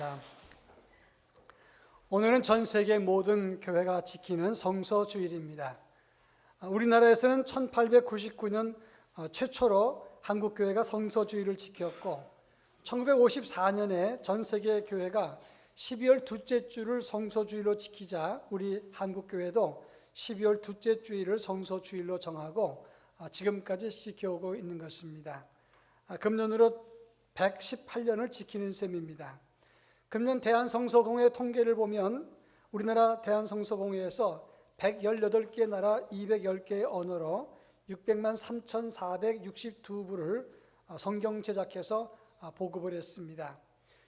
기도하겠습니다. 오늘은 전 세계 모든 교회가 지키는 성서 주일입니다. 아, 우리나라에서는 1899년 어, 최초로 한국 교회가 성서 주일을 지켰고 1954년에 전 세계 교회가 12월 둘째 주를 성서 주일로 지키자 우리 한국 교회도 12월 둘째 주일을 성서 주일로 정하고 아, 지금까지 지켜오고 있는 것입니다. 아, 금년으로 118년을 지키는 셈입니다. 금년 대한성서공회 통계를 보면 우리나라 대한성서공회에서 118개 나라 210개의 언어로 600만 3,462부를 어, 성경 제작해서 아, 보급을 했습니다.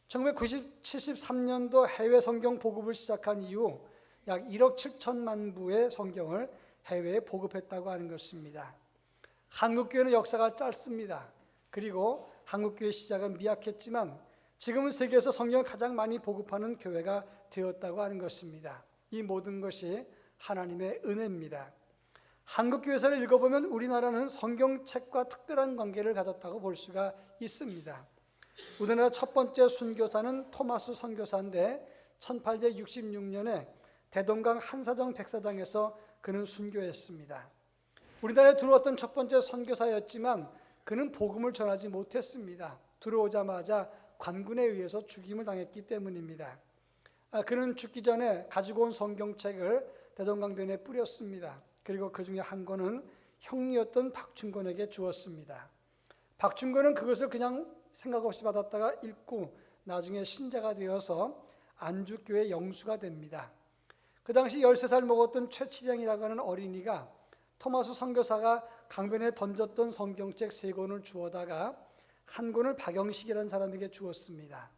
1973년도 해외 성경 보급을 시작한 이후 약 1억 7천만 부의 성경을 해외에 보급했다고 하는 것입니다. 한국교회는 역사가 짧습니다. 그리고 한국교회 시작은 미약했지만 지금은 세계에서 성경을 가장 많이 보급하는 교회가 되었다고 하는 것입니다. 이 모든 것이 하나님의 은혜입니다. 한국 교회사를 읽어보면 우리나라는 성경책과 특별한 관계를 가졌다고 볼 수가 있습니다. 우리나라 첫 번째 순교사는 토마스 선교사인데 1866년에 대동강 한사정 백사장에서 그는 순교했습니다. 우리나라에 들어왔던 첫 번째 선교사였지만 그는 복음을 전하지 못했습니다. 들어오자마자 관군에 의해서 죽임을 당했기 때문입니다. 아, 그는 죽기 전에 가지고 온 성경책을 대동강변에 뿌렸습니다. 그리고 그 중에 한 권은 형리였던 박춘권에게 주었습니다. 박춘권은 그것을 그냥 생각 없이 받았다가 읽고 나중에 신자가 되어서 안주교회 영수가 됩니다. 그 당시 13살 먹었던 최치량이라고 하는 어린이가 토마스 선교사가 강변에 던졌던 성경책 세 권을 주어다가 한 권을 박영식이라는 사람에게 주었습니다.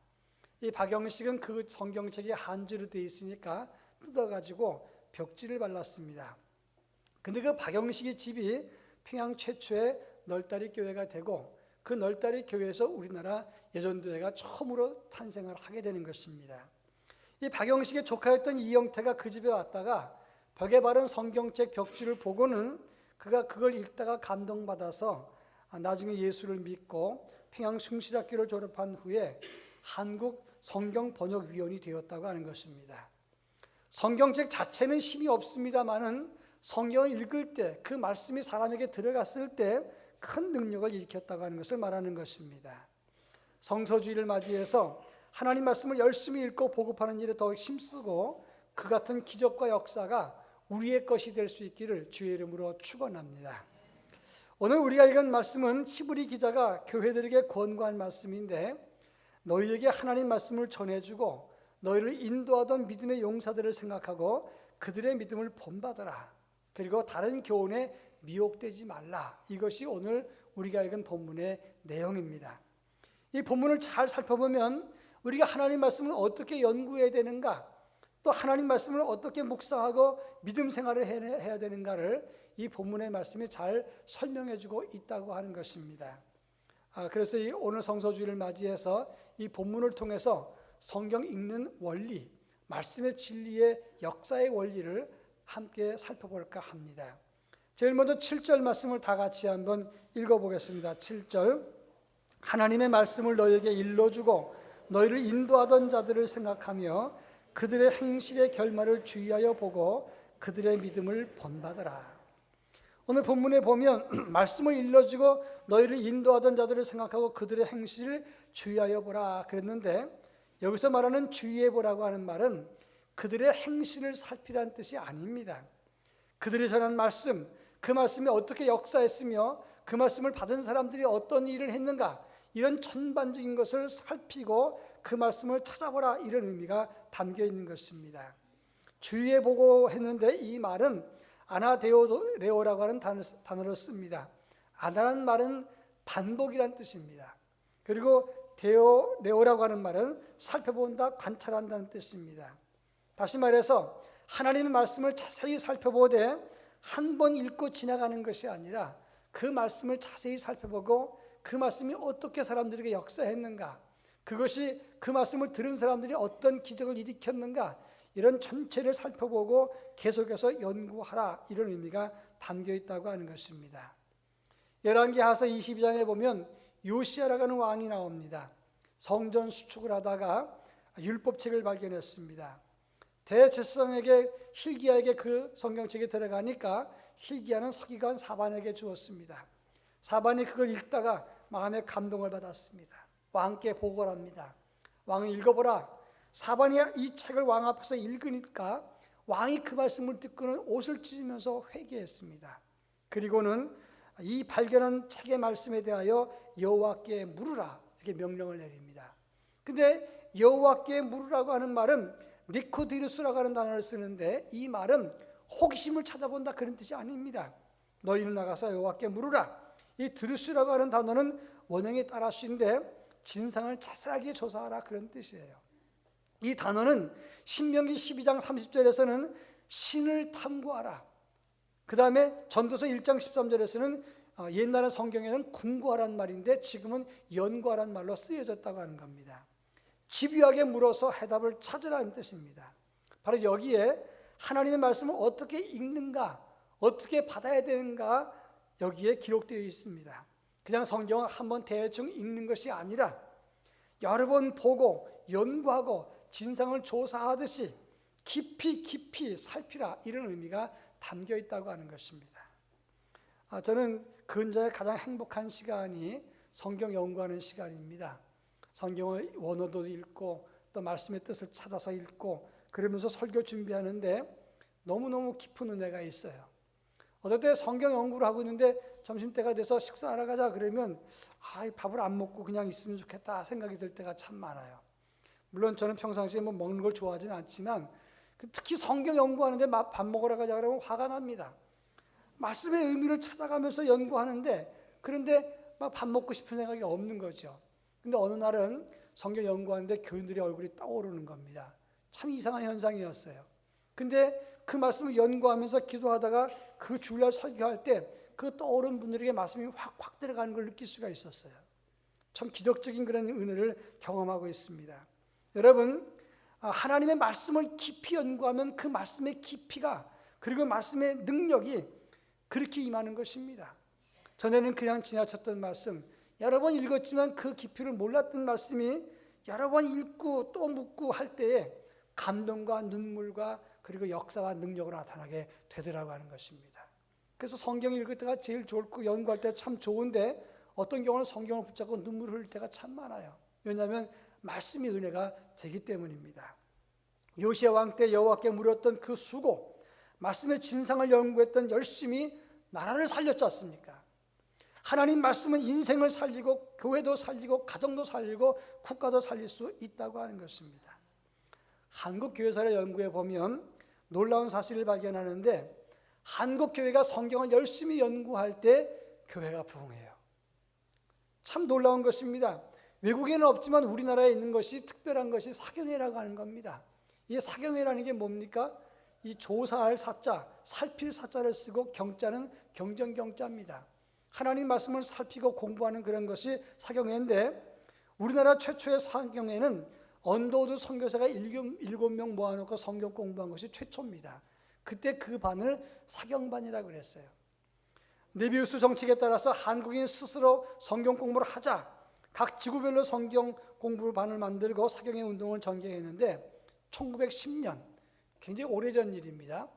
이 박영식은 그 성경책이 한주로 되어 있으니까 뜯어가지고 벽지를 발랐습니다. 근데 그 박영식의 집이 평양 최초의 널다리 교회가 되고 그 널다리 교회에서 우리나라 예전도회가 처음으로 탄생을 하게 되는 것입니다. 이 박영식의 조카였던 이영태가 그 집에 왔다가 벽에 바른 성경책 벽지를 보고는 그가 그걸 읽다가 감동받아서 나중에 예수를 믿고 평양 숭실학교를 졸업한 후에 한국 성경 번역 위원이 되었다고 하는 것입니다. 성경책 자체는 힘이 없습니다만은 성경을 읽을 때 그 말씀이 사람에게 들어갔을 때 큰 능력을 일으켰다고 하는 것을 말하는 것입니다. 성서주의를 맞이해서 하나님 말씀을 열심히 읽고 보급하는 일에 더 힘쓰고 그 같은 기적과 역사가 우리의 것이 될 수 있기를 주의 이름으로 축원합니다. 오늘 우리가 읽은 말씀은 히브리 기자가 교회들에게 권고한 말씀인데 너희에게 하나님 말씀을 전해주고 너희를 인도하던 믿음의 용사들을 생각하고 그들의 믿음을 본받아라. 그리고 다른 교훈에 미혹되지 말라. 이것이 오늘 우리가 읽은 본문의 내용입니다. 이 본문을 잘 살펴보면 우리가 하나님 말씀을 어떻게 연구해야 되는가, 또 하나님 말씀을 어떻게 묵상하고 믿음 생활을 해야 되는가를 이 본문의 말씀이 잘 설명해 주고 있다고 하는 것입니다. 아, 그래서 이 오늘 성서주의를 맞이해서 이 본문을 통해서 성경 읽는 원리, 말씀의 진리의 역사의 원리를 함께 살펴볼까 합니다. 제일 먼저 7절 말씀을 다 같이 한번 읽어보겠습니다. 7절 하나님의 말씀을 너에게 일러주고 너희를 인도하던 자들을 생각하며 그들의 행실의 결말을 주의하여 보고 그들의 믿음을 본받아라. 오늘 본문에 보면 말씀을 일러주고 너희를 인도하던 자들을 생각하고 그들의 행실을 주의하여 보라 그랬는데 여기서 말하는 주의해 보라고 하는 말은 그들의 행실을 살피라는 뜻이 아닙니다. 그들이 전한 말씀, 그 말씀이 어떻게 역사했으며 그 말씀을 받은 사람들이 어떤 일을 했는가 이런 전반적인 것을 살피고 그 말씀을 찾아보라 이런 의미가 담겨 있는 것입니다. 주의해 보고 했는데 이 말은 아나데오레오라고 하는 단어를 씁니다. 아나라는 말은 반복이란 뜻입니다. 그리고 데오레오라고 하는 말은 살펴본다, 관찰한다는 뜻입니다. 다시 말해서 하나님의 말씀을 자세히 살펴보되 한 번 읽고 지나가는 것이 아니라 그 말씀을 자세히 살펴보고 그 말씀이 어떻게 사람들에게 역사했는가, 그것이 그 말씀을 들은 사람들이 어떤 기적을 일으켰는가, 이런 전체를 살펴보고 계속해서 연구하라 이런 의미가 담겨 있다고 하는 것입니다. 열왕기하서 22장에 보면 요시아라고 하는 왕이 나옵니다. 성전 수축을 하다가 율법책을 발견했습니다. 대제사장에게 hil기야에게 그 성경책이 들어가니까 hil기야는 서기관 사반에게 주었습니다. 사반이 그걸 읽다가 마음에 감동을 받았습니다. 왕께 보고를 합니다. 왕은 읽어보라. 사반이 이 책을 왕 앞에서 읽으니까 왕이 그 말씀을 듣고는 옷을 찢으면서 회개했습니다. 그리고는 이 발견한 책의 말씀에 대하여 여호와께 물으라 이렇게 명령을 내립니다. 근데 여호와께 물으라고 하는 말은 리코디루스라고 하는 단어를 쓰는데 이 말은 호기심을 찾아본다 그런 뜻이 아닙니다. 너희는 나가서 여호와께 물으라. 이 드루스라고 하는 단어는 원형이 따라서인데 진상을 자세하게 조사하라 그런 뜻이에요. 이 단어는 신명기 12장 30절에서는 신을 탐구하라. 그 다음에 전도서 1장 13절에서는 어, 옛날의 성경에는 궁구하란 말인데 지금은 연구하란 말로 쓰여졌다고 하는 겁니다. 집요하게 물어서 해답을 찾으라는 뜻입니다. 바로 여기에 하나님의 말씀을 어떻게 읽는가, 어떻게 받아야 되는가 여기에 기록되어 있습니다. 그냥 성경을 한 번 대충 읽는 것이 아니라 여러 번 보고 연구하고 진상을 조사하듯이 깊이 깊이 살피라 이런 의미가 담겨 있다고 하는 것입니다. 아, 저는 근자의 가장 행복한 시간이 성경 연구하는 시간입니다. 성경의 원어도 읽고 또 말씀의 뜻을 찾아서 읽고 그러면서 설교 준비하는데 너무너무 깊은 은혜가 있어요. 어떨 때 성경 연구를 하고 있는데 점심때가 돼서 식사하러 가자 그러면 아, 밥을 안 먹고 그냥 있으면 좋겠다 생각이 들 때가 참 많아요. 물론 저는 평상시에 뭐 먹는 걸 좋아하진 않지만 그 특히 성경 연구하는데 밥 먹으러 가자 그러면 화가 납니다. 말씀의 의미를 찾아가면서 연구하는데 그런데 막 밥 먹고 싶은 생각이 없는 거죠. 근데 어느 날은 성경 연구하는데 교인들의 얼굴이 떠오르는 겁니다. 참 이상한 현상이었어요. 근데 그 말씀을 연구하면서 기도하다가 그 주일날 설교할 때 그 떠오른 분들에게 말씀이 확 확 들어가는 걸 느낄 수가 있었어요. 참 기적적인 그런 은혜를 경험하고 있습니다. 여러분, 아, 하나님의 말씀을 깊이 연구하면 그 말씀의 깊이가 그리고 말씀의 능력이 그렇게 임하는 것입니다. 전에는 그냥 지나쳤던 말씀, 여러 번 읽었지만 그 깊이를 몰랐던 말씀이 여러 번 읽고 또 묻고 할 때에 감동과 눈물과 그리고 역사와 능력으로 나타나게 되더라고 하는 것입니다. 그래서 성경 읽을 때가 제일 좋고 연구할 때 참 좋은데 어떤 경우는 성경을 붙잡고 눈물 흘릴 때가 참 많아요. 왜냐하면 말씀이 은혜가 되기 때문입니다. 요시아 왕 때 여호와께 물었던 그 수고, 말씀의 진상을 연구했던 열심히 나라를 살렸지 않습니까? 하나님 말씀은 인생을 살리고 교회도 살리고 가정도 살리고 국가도 살릴 수 있다고 하는 것입니다. 한국 교회사를 연구해 보면 놀라운 사실을 발견하는데 한국 교회가 성경을 열심히 연구할 때 교회가 부흥해요. 참 놀라운 것입니다. 외국에는 없지만 우리나라에 있는 것이 특별한 것이 사경회라고 하는 겁니다. 이 사경회라는 게 뭡니까? 이 조사할 사자, 살필 사자를 쓰고 경자는 경정경자입니다. 하나님 말씀을 살피고 공부하는 그런 것이 사경회인데 우리나라 최초의 사경회는 언더우드 선교사가 일곱 명 모아놓고 성경 공부한 것이 최초입니다. 그때 그 반을 사경반이라고 그랬어요. 네비우스 정책에 따라서 한국인 스스로 성경 공부를 하자. 각 지구별로 성경 공부 반을 만들고 사경의 운동을 전개했는데 1910년 굉장히 오래전 일입니다.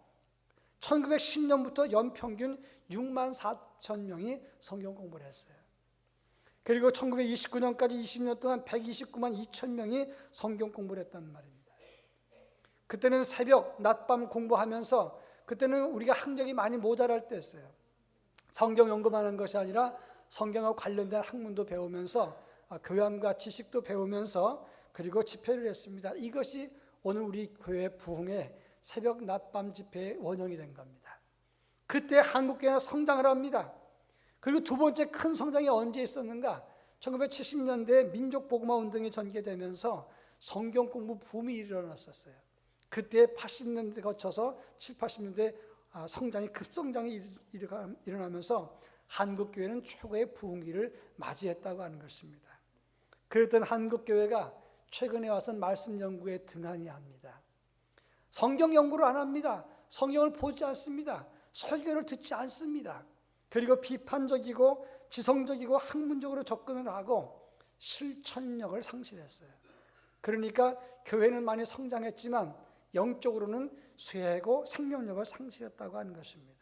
1910년부터 연평균 6만 4천 명이 성경 공부를 했어요. 그리고 1929년까지 20년 동안 129만 2천 명이 성경 공부를 했단 말입니다. 그때는 새벽, 낮밤 공부하면서 그때는 우리가 학력이 많이 모자랄 때였어요. 성경 연구하는 것이 아니라 성경과 관련된 학문도 배우면서 아, 교양과 지식도 배우면서 그리고 집회를 했습니다. 이것이 오늘 우리 교회 부흥의 새벽 낮밤 집회의 원형이 된 겁니다. 그때 한국교회가 성장을 합니다. 그리고 두 번째 큰 성장이 언제 있었는가? 1970년대 민족 복음화 운동이 전개되면서 성경 공부 붐이 일어났었어요. 그때 80년대 거쳐서 7, 80년대 아, 성장이 급성장이 일어나면서 한국 교회는 최고의 부흥기를 맞이했다고 하는 것입니다. 그랬던 한국 교회가 최근에 와서 말씀 연구에 등한히 합니다. 성경 연구를 안 합니다. 성경을 보지 않습니다. 설교를 듣지 않습니다. 그리고 비판적이고 지성적이고 학문적으로 접근을 하고 실천력을 상실했어요. 그러니까 교회는 많이 성장했지만 영적으로는 쇠하고 생명력을 상실했다고 하는 것입니다.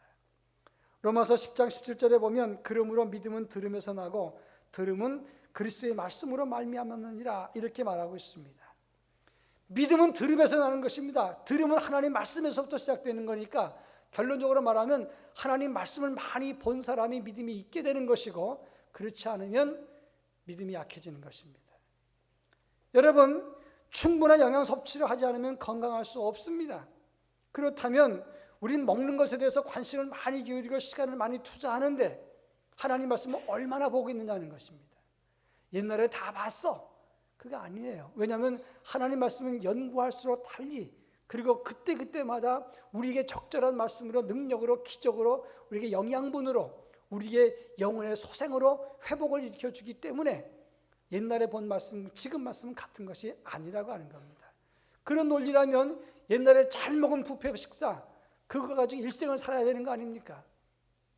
로마서 10장 17절에 보면 그러므로 믿음은 들음에서 나고 들음은 그리스도의 말씀으로 말미암았느니라 이렇게 말하고 있습니다. 믿음은 들음에서 나는 것입니다. 들음은 하나님 말씀에서부터 시작되는 거니까 결론적으로 말하면 하나님 말씀을 많이 본 사람이 믿음이 있게 되는 것이고 그렇지 않으면 믿음이 약해지는 것입니다. 여러분 충분한 영양 섭취를 하지 않으면 건강할 수 없습니다. 그렇다면 우린 먹는 것에 대해서 관심을 많이 기울이고 시간을 많이 투자하는데 하나님 말씀을 얼마나 보고 있느냐는 것입니다. 옛날에 다 봤어. 그게 아니에요. 왜냐하면 하나님 말씀은 연구할수록 달리 그리고 그때 그때마다 우리에게 적절한 말씀으로 능력으로 기적으로 우리에게 영양분으로 우리의 영혼의 소생으로 회복을 일으켜 주기 때문에 옛날에 본 말씀, 지금 말씀은 같은 것이 아니라고 하는 겁니다. 그런 논리라면 옛날에 잘 먹은 부페 식사 그거 가지고 일생을 살아야 되는 거 아닙니까?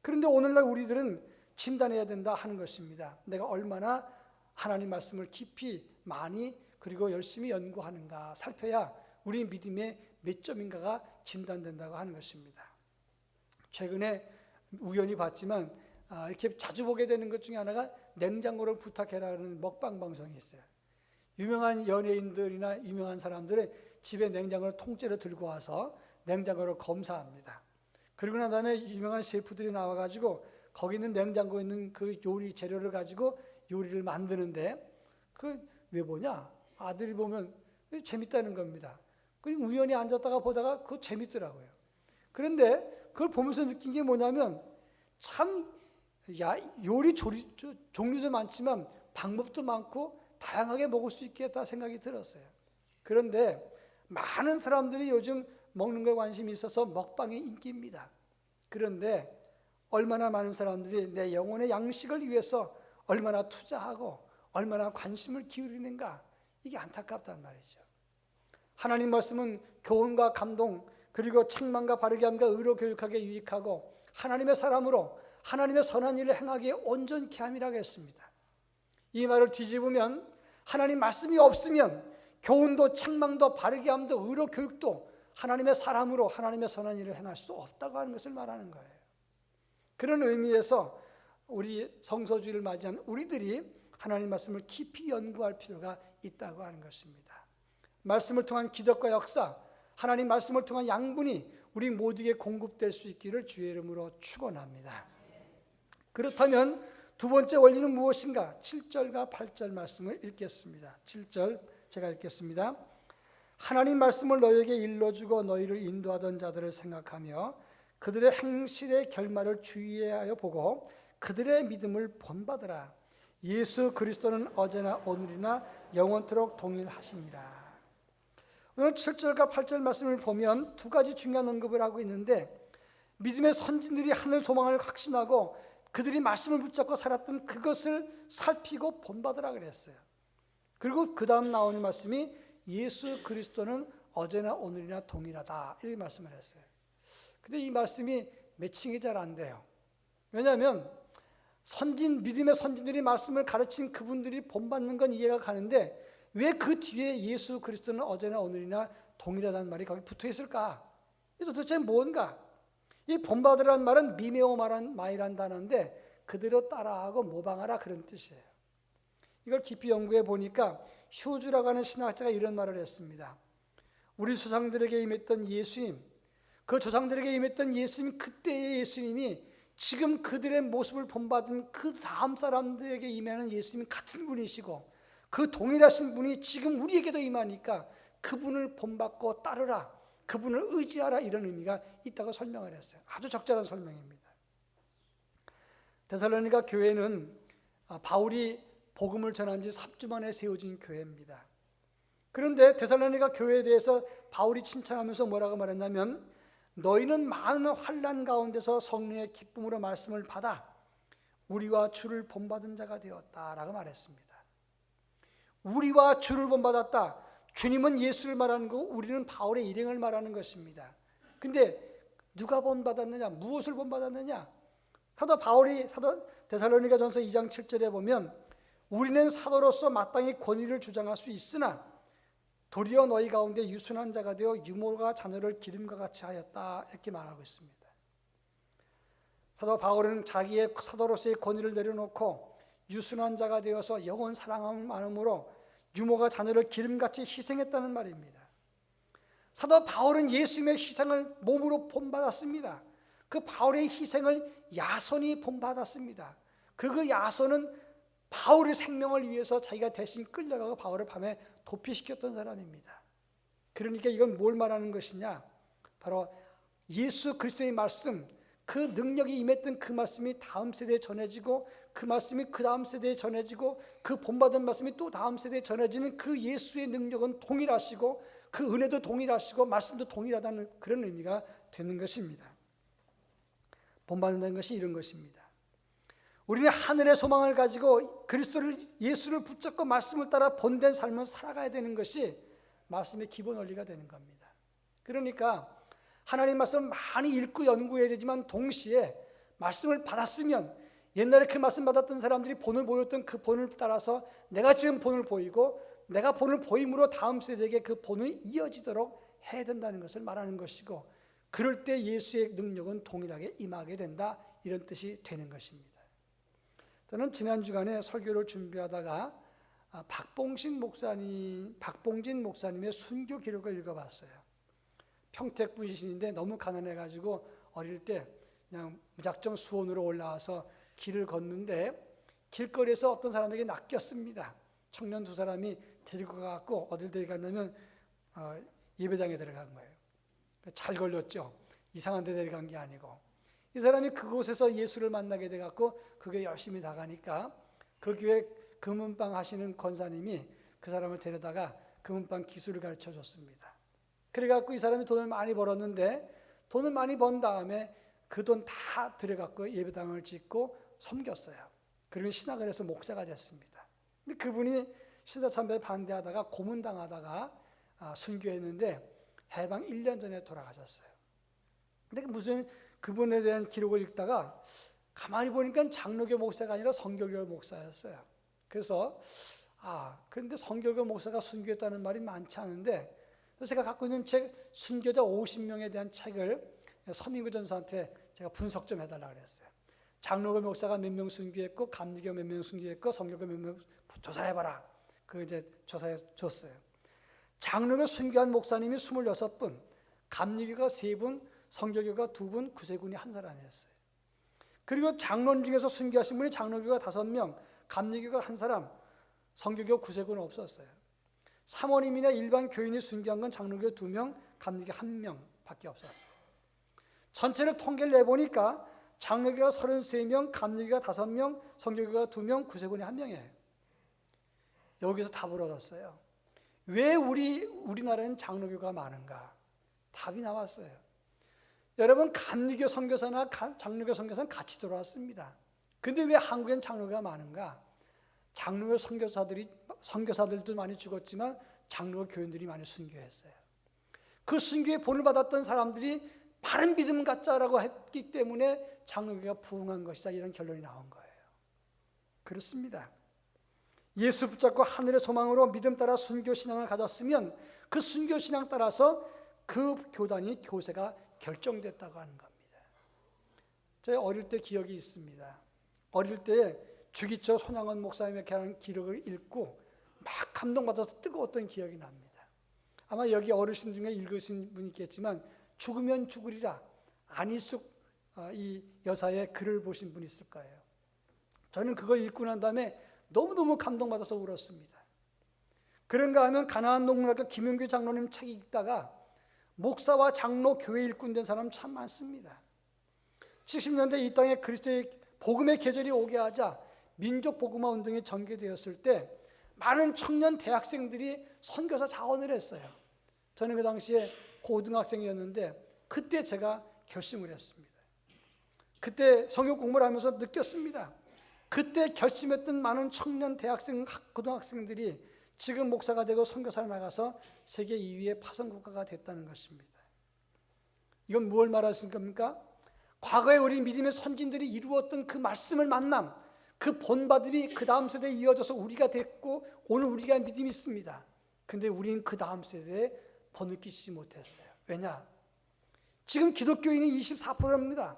그런데 오늘날 우리들은 진단해야 된다 하는 것입니다. 내가 얼마나 하나님 말씀을 깊이 많이 그리고 열심히 연구하는가 살펴야 우리 믿음의 몇 점인가가 진단된다고 하는 것입니다. 최근에 우연히 봤지만 아, 이렇게 자주 보게 되는 것 중에 하나가 냉장고를 부탁해라는 먹방 방송이 있어요. 유명한 연예인들이나 유명한 사람들의 집에 냉장고를 통째로 들고 와서 냉장고를 검사합니다. 그리고 난 다음에 유명한 셰프들이 나와가지고 거기 있는 냉장고에 있는 그 요리 재료를 가지고 요리를 만드는데 그 왜 보냐? 아들이 보면 재밌다는 겁니다. 그 우연히 앉았다가 보다가 그 재밌더라고요. 그런데 그걸 보면서 느낀 게 뭐냐면 참 야, 요리 조리, 종류도 많지만 방법도 많고 다양하게 먹을 수 있겠다 생각이 들었어요. 그런데 많은 사람들이 요즘 먹는 거에 관심이 있어서 먹방이 인기입니다. 그런데 얼마나 많은 사람들이 내 영혼의 양식을 위해서 얼마나 투자하고 얼마나 관심을 기울이는가 이게 안타깝단 말이죠. 하나님 말씀은 교훈과 감동 그리고 책망과 바르게 함과 의로 교육하게 유익하고 하나님의 사람으로 하나님의 선한 일을 행하기에 온전케 함이라고 했습니다. 이 말을 뒤집으면 하나님 말씀이 없으면 교훈도 책망도 바르게 함도 의로 교육도 하나님의 사람으로 하나님의 선한 일을 행할 수 없다고 하는 것을 말하는 거예요. 그런 의미에서 우리 성서주의를 맞이한 우리들이 하나님 말씀을 깊이 연구할 필요가 있다고 하는 것입니다. 말씀을 통한 기적과 역사, 하나님 말씀을 통한 양분이 우리 모두에게 공급될 수 있기를 주의 이름으로 축원합니다. 그렇다면 두 번째 원리는 무엇인가? 7절과 8절 말씀을 읽겠습니다. 7절 제가 읽겠습니다. 하나님 말씀을 너에게 일러주고 너희를 인도하던 자들을 생각하며 그들의 행실의 결말을 주의하여 보고 그들의 믿음을 본받으라. 예수 그리스도는 어제나 오늘이나 영원토록 동일하시니라. 오늘 7절과 8절 말씀을 보면 두 가지 중요한 언급을 하고 있는데 믿음의 선진들이 하늘 소망을 확신하고 그들이 말씀을 붙잡고 살았던 그것을 살피고 본받으라 그랬어요. 그리고 그 다음 나오는 말씀이 예수 그리스도는 어제나 오늘이나 동일하다 이렇게 말씀을 했어요. 근데 이 말씀이 매칭이 잘 안 돼요. 왜냐하면 선진 믿음의 선진들이 말씀을 가르친 그분들이 본받는 건 이해가 가는데 왜 그 뒤에 예수 그리스도는 어제나 오늘이나 동일하다는 말이 거기 붙어 있을까? 이 도대체 뭔가? 이 본받으라는 말은 미메오 말한 마이란 단어인데 그대로 따라하고 모방하라 그런 뜻이에요. 이걸 깊이 연구해 보니까 휴주라고 하는 신학자가 이런 말을 했습니다. 우리 조상들에게 임했던 예수님, 그 조상들에게 임했던 예수님 그때의 예수님이 지금 그들의 모습을 본받은 그 다음 사람들에게 임하는 예수님 같은 분이시고 그 동일하신 분이 지금 우리에게도 임하니까 그분을 본받고 따르라. 그분을 의지하라 이런 의미가 있다고 설명을 했어요. 아주 적절한 설명입니다. 데살로니가 교회는 아, 바울이 복음을 전한 지 3주 만에 세워진 교회입니다. 그런데 데살로니가 교회에 대해서 바울이 칭찬하면서 뭐라고 말했냐면 너희는 많은 환란 가운데서 성령의 기쁨으로 말씀을 받아 우리와 주를 본받은 자가 되었다라고 말했습니다. 우리와 주를 본받았다. 주님은 예수를 말하는 거고 우리는 바울의 일행을 말하는 것입니다. 근데 누가 본받았느냐? 무엇을 본받았느냐? 사도 바울이 사도 데살로니가 전서 2장 7절에 보면 우리는 사도로서 마땅히 권위를 주장할 수 있으나 도리어 너희 가운데 유순한 자가 되어 유모가 자녀를 기름과 같이 하였다 이렇게 말하고 있습니다. 사도 바울은 자기의 사도로서의 권위를 내려놓고 유순한 자가 되어서 영원 사랑함을 많음으로 유모가 자녀를 기름같이 희생했다는 말입니다. 사도 바울은 예수님의 희생을 몸으로 본받았습니다. 그 바울의 희생을 야손이 본받았습니다. 그, 그 야손은 바울의 생명을 위해서 자기가 대신 끌려가고 바울을 밤에 도피시켰던 사람입니다. 그러니까 이건 뭘 말하는 것이냐? 바로 예수 그리스도의 말씀, 그 능력이 임했던 그 말씀이 다음 세대에 전해지고 그 말씀이 그 다음 세대에 전해지고 그 본받은 말씀이 또 다음 세대에 전해지는 그 예수의 능력은 동일하시고 그 은혜도 동일하시고 말씀도 동일하다는 그런 의미가 되는 것입니다. 본받는다는 것이 이런 것입니다. 우리는 하늘의 소망을 가지고 그리스도를 예수를 붙잡고 말씀을 따라 본된 삶을 살아가야 되는 것이 말씀의 기본 원리가 되는 겁니다. 그러니까 하나님 말씀 많이 읽고 연구해야 되지만 동시에 말씀을 받았으면 옛날에 그 말씀 받았던 사람들이 본을 보였던 그 본을 따라서 내가 지금 본을 보이고 내가 본을 보임으로 다음 세대에게 그 본을 이어지도록 해야 된다는 것을 말하는 것이고 그럴 때 예수의 능력은 동일하게 임하게 된다 이런 뜻이 되는 것입니다. 저는 지난 주간에 설교를 준비하다가 아, 박봉신 목사님, 박봉진 목사님의 순교 기록을 읽어봤어요. 평택 분이신데 너무 가난해가지고 어릴 때 그냥 무작정 수원으로 올라와서 길을 걷는데 길거리에서 어떤 사람에게 낚였습니다. 청년 두 사람이 데리고 가고 어딜 데려갔냐면 어, 예배당에 들어간 거예요. 잘 걸렸죠. 이상한 데 데려간 게 아니고 이 사람이 그곳에서 예수를 만나게 돼 갖고 그게 열심히 나가니까 그 교회 금은방 하시는 권사님이 그 사람을 데려다가 금은방 기술을 가르쳐 줬습니다. 그래 갖고 이 사람이 돈을 많이 벌었는데 돈을 많이 번 다음에 그 돈 다 들여 갖고 예배당을 짓고 섬겼어요. 그리고 신학을 해서 목사가 됐습니다. 근데 그분이 신사참배에 반대하다가 고문당하다가 아, 순교했는데 해방 1년 전에 돌아가셨어요. 근데 무슨 그분에 대한 기록을 읽다가 가만히 보니까 장로교 목사가 아니라 성결교 목사였어요. 그래서 아, 그런데 성결교 목사가 순교했다는 말이 많지 않은데 제가 갖고 있는 책 순교자 50명에 대한 책을 서민구 전사한테 제가 분석 좀 해달라 그랬어요. 장로교 목사가 몇 명 순교했고 감리교 몇 명 순교했고 성결교 몇명 조사해봐라. 그 이제 조사해 줬어요. 장로교 순교한 목사님이 26분, 감리교가 3분, 성교교가 2분, 구세군이 한 사람이었어요. 그리고 장로님 중에서 순교하신 분이 장로교가 5명, 감리교가 한 사람, 성교교 구세군은 없었어요. 사모님이나 일반 교인이 순교한 건 장로교 2명, 감리교 1명밖에 없었어요. 전체를 통계를 내보니까 장로교가 33명, 감리교가 5명, 성교교가 2명, 구세군이 1명이에요. 여기서 답을 얻었어요. 왜 우리 우리나라엔 장로교가 많은가? 답이 나왔어요. 여러분 감리교 선교사나 장로교 선교사는 같이 돌아왔습니다. 근데 왜 한국엔 장로가 많은가? 장로교 선교사들이 선교사들도 많이 죽었지만 장로교 교인들이 많이 순교했어요. 그 순교에 본을 받았던 사람들이 바른 믿음 갖자라고 했기 때문에 장로교가 부흥한 것이다 이런 결론이 나온 거예요. 그렇습니다. 예수 붙잡고 하늘의 소망으로 믿음 따라 순교 신앙을 가졌으면 그 순교 신앙 따라서 그 교단이 교세가 결정됐다고 하는 겁니다. 제 어릴 때 기억이 있습니다. 어릴 때 주기초 손양원 목사님의 하는 기록을 읽고 막 감동받아서 뜨거웠던 기억이 납니다. 아마 여기 어르신 중에 읽으신 분이 있겠지만 죽으면 죽으리라 안희숙 어, 이 여사의 글을 보신 분 있을 거예요. 저는 그걸 읽고 난 다음에 너무너무 감동받아서 울었습니다. 그런가 하면 가나안 농문학교 김윤규 장로님 책 읽다가 목사와 장로 교회 일꾼 된 사람 참 많습니다. 70년대 이 땅에 그리스도의 복음의 계절이 오게 하자 민족 복음화 운동이 전개되었을 때 많은 청년 대학생들이 선교사 자원을 했어요. 저는 그 당시에 고등학생이었는데 그때 제가 결심을 했습니다. 그때 성경 공부를 하면서 느꼈습니다. 그때 결심했던 많은 청년 대학생, 고등학생들이 지금 목사가 되고 선교사를 나가서 세계 2위의 파송 국가가 됐다는 것입니다. 이건 무엇을 말하시는 겁니까? 과거에 우리 믿음의 선진들이 이루었던 그 말씀을 만남, 그 본바들이 그 다음 세대에 이어져서 우리가 됐고 오늘 우리가 믿음이 있습니다. 근데 우리는 그 다음 세대에 끼치지 못했어요. 왜냐? 지금 기독교인이 24%입니다.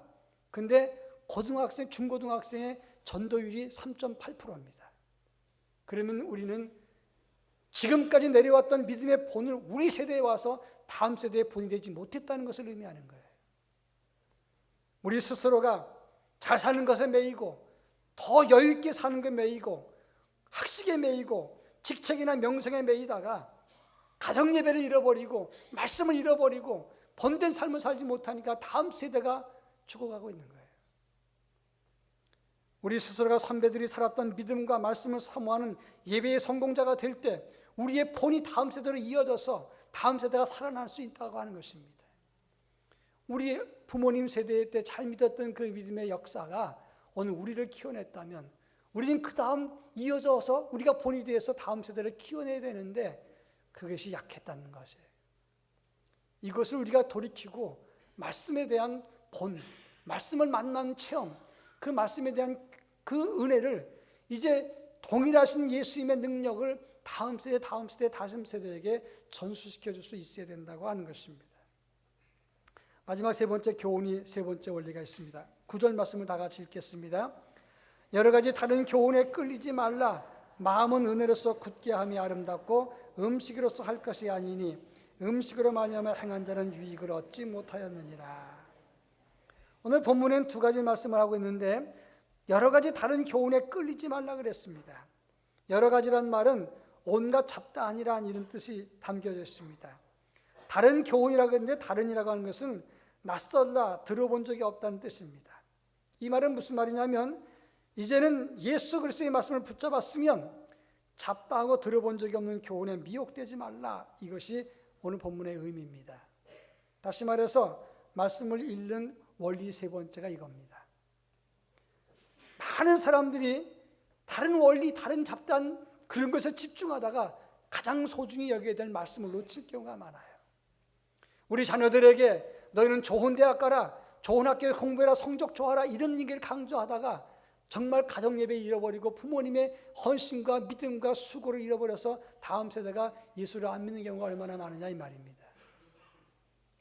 근데 고등학생, 중고등학생의 전도율이 3.8%입니다. 그러면 우리는 지금까지 내려왔던 믿음의 본을 우리 세대에 와서 다음 세대의 본이 되지 못했다는 것을 의미하는 거예요. 우리 스스로가 잘 사는 것에 매이고 더 여유 있게 사는 것에 매이고 학식에 매이고 직책이나 명성에 매이다가 가정 예배를 잃어버리고 말씀을 잃어버리고 본된 삶을 살지 못하니까 다음 세대가 죽어가고 있는 거예요. 우리 스스로가 선배들이 살았던 믿음과 말씀을 사모하는 예배의 성공자가 될 때 우리의 본이 다음 세대로 이어져서 다음 세대가 살아날 수 있다고 하는 것입니다. 우리 부모님 세대 때 잘 믿었던 그 믿음의 역사가 오늘 우리를 키워냈다면 우리는 그 다음 이어져서 우리가 본이 되어서 다음 세대를 키워내야 되는데 그것이 약했다는 것이에요. 이것을 우리가 돌이키고 말씀에 대한 본, 말씀을 만난 체험, 그 말씀에 대한 그 은혜를 이제 동일하신 예수님의 능력을 다음 세대, 다음 세대, 다음 세대에게 전수시켜 줄 수 있어야 된다고 하는 것입니다. 마지막 세 번째 교훈이 세 번째 원리가 있습니다. 구절 말씀을 다 같이 읽겠습니다. 여러 가지 다른 교훈에 끌리지 말라. 마음은 은혜로서 굳게 함이 아름답고 음식으로서 할 것이 아니니 음식으로 말미암아 행한 자는 유익을 얻지 못하였느니라. 오늘 본문엔 두 가지 말씀을 하고 있는데 여러 가지 다른 교훈에 끌리지 말라 그랬습니다. 여러 가지란 말은 온갖 잡다아니란 이런 뜻이 담겨져 있습니다. 다른 교훈이라고 했는데 다른이라고 하는 것은 낯설다 들어본 적이 없다는 뜻입니다. 이 말은 무슨 말이냐면 이제는 예수 그리스도의 말씀을 붙잡았으면 잡다하고 들어본 적이 없는 교훈에 미혹되지 말라 이것이 오늘 본문의 의미입니다. 다시 말해서 말씀을 읽는 원리 세 번째가 이겁니다. 많은 사람들이 다른 원리, 다른 잡단 그런 것에 집중하다가 가장 소중히 여겨야 될 말씀을 놓칠 경우가 많아요. 우리 자녀들에게 너희는 좋은 대학 가라, 좋은 학교에 공부해라, 성적 좋아라 이런 얘기를 강조하다가 정말 가정 예배 잃어버리고 부모님의 헌신과 믿음과 수고를 잃어버려서 다음 세대가 예수를 안 믿는 경우가 얼마나 많으냐 이 말입니다.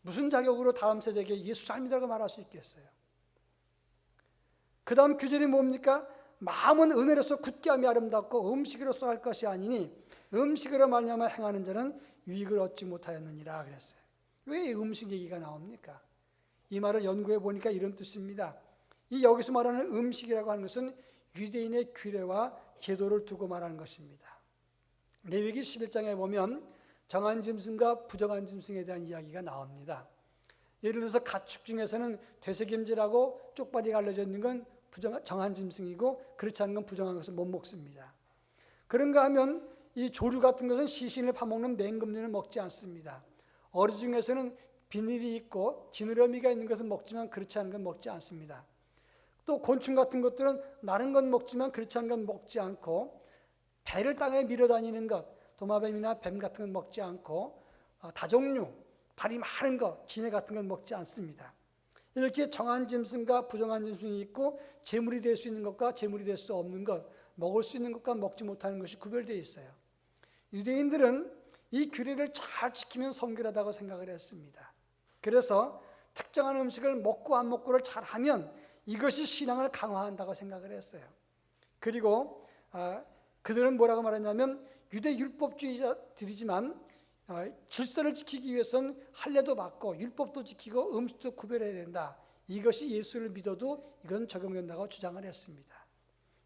무슨 자격으로 다음 세대에게 예수 잘 믿으라고 말할 수 있겠어요? 그 다음 규절이 뭡니까? 마음은 은혜로서 굳게 함이 아름답고 음식으로서 할 것이 아니니 음식으로 말미암아 행하는 자는 유익을 얻지 못하였느니라 그랬어요. 왜 음식 얘기가 나옵니까? 이 말을 연구해 보니까 이런 뜻입니다. 이 여기서 말하는 음식이라고 하는 것은 유대인의 규례와 제도를 두고 말하는 것입니다. 레위기 11장에 보면 정한 짐승과 부정한 짐승에 대한 이야기가 나옵니다. 예를 들어서 가축 중에서는 되새김질하고 쪽발이 갈라져 있는 건 부정, 정한 짐승이고 그렇지 않은 건 부정한 것을 못 먹습니다. 그런가 하면 이 조류 같은 것은 시신을 파먹는 맹금류를 먹지 않습니다. 어류 중에서는 비늘이 있고 지느러미가 있는 것은 먹지만 그렇지 않은 건 먹지 않습니다. 또 곤충 같은 것들은 나른 건 먹지만 그렇지 않은 건 먹지 않고 배를 땅에 밀어다니는 것, 도마뱀이나 뱀 같은 건 먹지 않고 어, 다종류, 발이 많은 것, 지네 같은 건 먹지 않습니다. 이렇게 정한 짐승과 부정한 짐승이 있고 재물이 될 수 있는 것과 재물이 될 수 없는 것, 먹을 수 있는 것과 먹지 못하는 것이 구별되어 있어요. 유대인들은 이 규례를 잘 지키면 성결하다고 생각을 했습니다. 그래서 특정한 음식을 먹고 안 먹고를 잘하면 이것이 신앙을 강화한다고 생각을 했어요. 그리고 아, 그들은 뭐라고 말했냐면 유대 율법주의자들이지만 아, 질서를 지키기 위해서는 할례도 받고 율법도 지키고 음식도 구별해야 된다. 이것이 예수를 믿어도 이건 적용된다고 주장을 했습니다.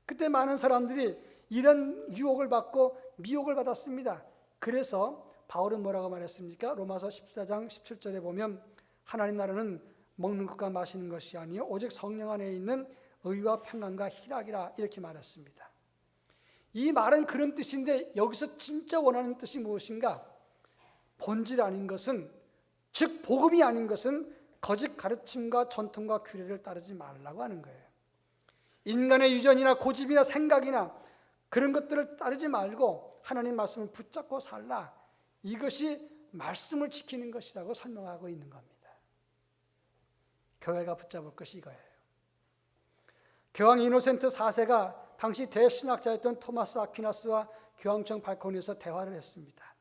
그때 많은 사람들이 이런 유혹을 받고 미혹을 받았습니다. 그래서 바울은 뭐라고 말했습니까? 로마서 14장 17절에 보면 하나님 나라는 먹는 것과 마시는 것이 아니요 오직 성령 안에 있는 의와 평안과 희락이라 이렇게 말했습니다. 이 말은 그런 뜻인데 여기서 진짜 원하는 뜻이 무엇인가? 본질 아닌 것은 즉 복음이 아닌 것은 거짓 가르침과 전통과 규례를 따르지 말라고 하는 거예요. 인간의 유전이나 고집이나 생각이나 그런 것들을 따르지 말고 하나님 말씀을 붙잡고 살라. 이것이 말씀을 지키는 것이라고 설명하고 있는 겁니다. 교회가 붙잡을 것이 이거예요. 교황 이노센트 4세가 당시 대신학자였던 토마스 아퀴나스와 교황청 발코니에서 대화를 했습니다.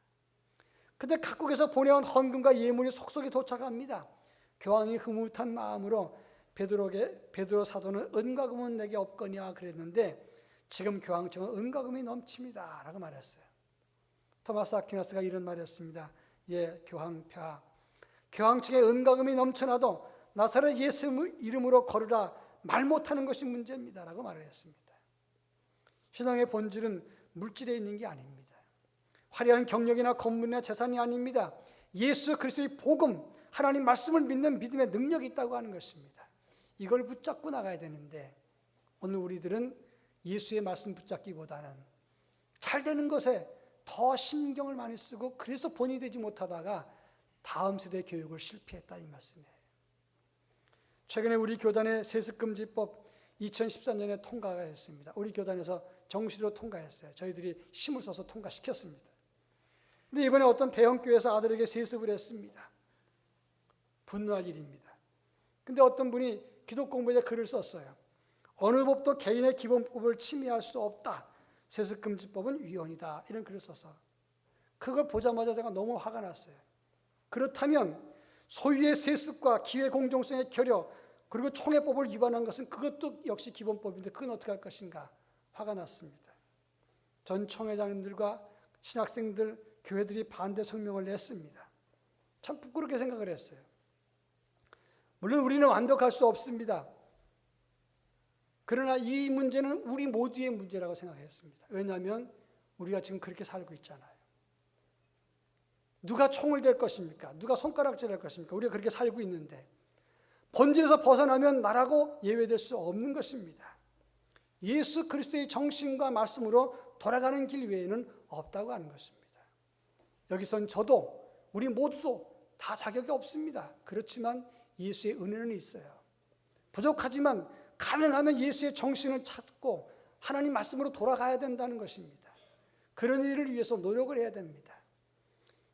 근데 각국에서 보내온 헌금과 예물이 속속이 도착합니다. 교황이 흐뭇한 마음으로 베드로에게 베드로 사도는 은과 금은 내게 없거니와 그랬는데 지금 교황청은 은과 금이 넘칩니다라고 말했어요. 토마스 아퀴나스가 이런 말했습니다. 예, 교황폐하. 교황청에 은과 금이 넘쳐나도 나사렛 예수 이름으로 걸으라 말 못하는 것이 문제입니다라고 말을 했습니다. 신앙의 본질은 물질에 있는 게 아닙니다. 화려한 경력이나 건물이나 재산이 아닙니다. 예수 그리스도의 복음, 하나님 말씀을 믿는 믿음의 능력이 있다고 하는 것입니다. 이걸 붙잡고 나가야 되는데 오늘 우리들은 예수의 말씀 붙잡기보다는 잘 되는 것에 더 신경을 많이 쓰고 그래서 본이 되지 못하다가 다음 세대 교육을 실패했다 이 말씀이에요. 최근에 우리 교단의 세습금지법 2014년에 통과가 했습니다. 우리 교단에서 정시로 통과했어요. 저희들이 힘을 써서 통과시켰습니다. 근데 이번에 어떤 대형 교회에서 아들에게 세습을 했습니다. 분노할 일입니다. 근데 어떤 분이 기독 공부에 글을 썼어요. 어느 법도 개인의 기본법을 침해할 수 없다. 세습금지법은 위헌이다. 이런 글을 써서 그걸 보자마자 제가 너무 화가 났어요. 그렇다면 소유의 세습과 기회 공정성의 결여 그리고 총회법을 위반한 것은 그것도 역시 기본법인데 그건 어떻게 할 것인가 화가 났습니다. 전 총회장님들과 신학생들 교회들이 반대 성명을 냈습니다. 참 부끄럽게 생각을 했어요. 물론 우리는 완벽할 수 없습니다. 그러나 이 문제는 우리 모두의 문제라고 생각했습니다. 왜냐하면 우리가 지금 그렇게 살고 있잖아요. 누가 총을 댈 것입니까? 누가 손가락질 할 것입니까? 우리가 그렇게 살고 있는데 본질에서 벗어나면 나라고 예외될 수 없는 것입니다. 예수 그리스도의 정신과 말씀으로 돌아가는 길 외에는 없다고 하는 것입니다. 여기선 저도 우리 모두도 다 자격이 없습니다. 그렇지만 예수의 은혜는 있어요. 부족하지만 가능하면 예수의 정신을 찾고 하나님 말씀으로 돌아가야 된다는 것입니다. 그런 일을 위해서 노력을 해야 됩니다.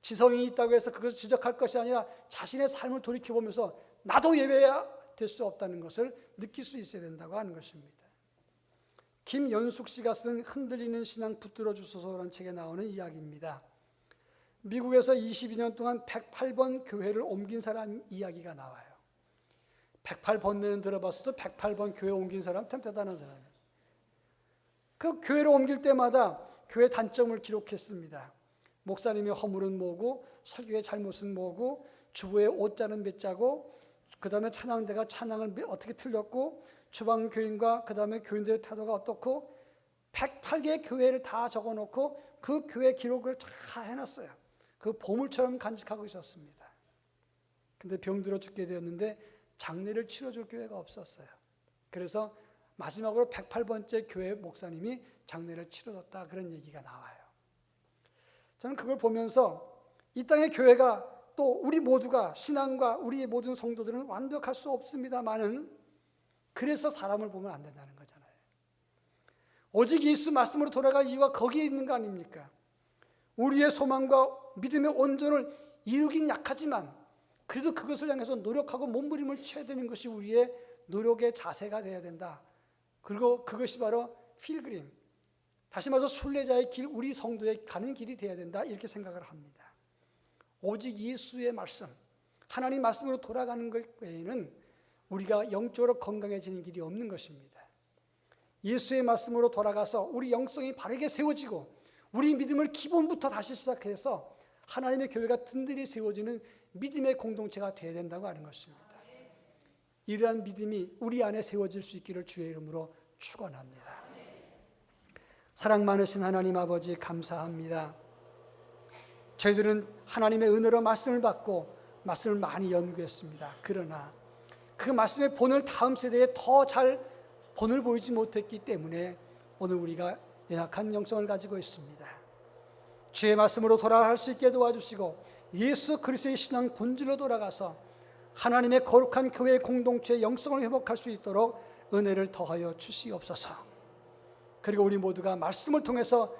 지성이 있다고 해서 그것을 지적할 것이 아니라 자신의 삶을 돌이켜보면서 나도 예외야 될 수 없다는 것을 느낄 수 있어야 된다고 하는 것입니다. 김연숙 씨가 쓴 흔들리는 신앙 붙들어 주소서라는 책에 나오는 이야기입니다. 미국에서 22년 동안 108번 교회를 옮긴 사람 이야기가 나와요. 108번는 들어봤어도 108번 교회 옮긴 사람 참 대단한 사람이에요. 그 교회를 옮길 때마다 교회 단점을 기록했습니다. 목사님의 허물은 뭐고 설교의 잘못은 뭐고 주부의 옷자는 몇 자고 그 다음에 찬양대가 찬양을 어떻게 틀렸고 주방 교인과 그 다음에 교인들의 태도가 어떻고 108개의 교회를 다 적어놓고 그 교회 기록을 다 해놨어요. 그 보물처럼 간직하고 있었습니다. 근데 병들어 죽게 되었는데 장례를 치러줄 교회가 없었어요. 그래서 마지막으로 108번째 교회 목사님이 장례를 치러줬다 그런 얘기가 나와요. 저는 그걸 보면서 이 땅의 교회가 또 우리 모두가 신앙과 우리 모든 성도들은 완벽할 수 없습니다만은 그래서 사람을 보면 안 된다는 거잖아요. 오직 예수 말씀으로 돌아갈 이유가 거기에 있는 거 아닙니까? 우리의 소망과 믿음의 온전을 이루긴 약하지만 그래도 그것을 향해서 노력하고 몸부림을 쳐야 되는 것이 우리의 노력의 자세가 되어야 된다. 그리고 그것이 바로 필그림. 다시 말해서 순례자의 길, 우리 성도의 가는 길이 되어야 된다. 이렇게 생각을 합니다. 오직 예수의 말씀, 하나님 말씀으로 돌아가는 것 외에는 우리가 영적으로 건강해지는 길이 없는 것입니다. 예수의 말씀으로 돌아가서 우리 영성이 바르게 세워지고 우리 믿음을 기본부터 다시 시작해서 하나님의 교회가 든든히 세워지는 믿음의 공동체가 되어야 된다고 하는 것입니다. 이러한 믿음이 우리 안에 세워질 수 있기를 주의 이름으로 축원합니다. 사랑 많으신 하나님 아버지 감사합니다. 저희들은 하나님의 은혜로 말씀을 받고 말씀을 많이 연구했습니다. 그러나 그 말씀의 본을 다음 세대에 더 잘 본을 보이지 못했기 때문에 오늘 우리가 연약한 영성을 가지고 있습니다. 주의 말씀으로 돌아갈 수 있게 도와주시고 예수 그리스도의 신앙 본질로 돌아가서 하나님의 거룩한 교회 공동체의 영성을 회복할 수 있도록 은혜를 더하여 주시옵소서. 그리고 우리 모두가 말씀을 통해서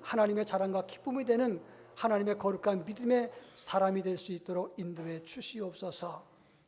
하나님의 자랑과 기쁨이 되는 하나님의 거룩한 믿음의 사람이 될 수 있도록 인도해 주시옵소서.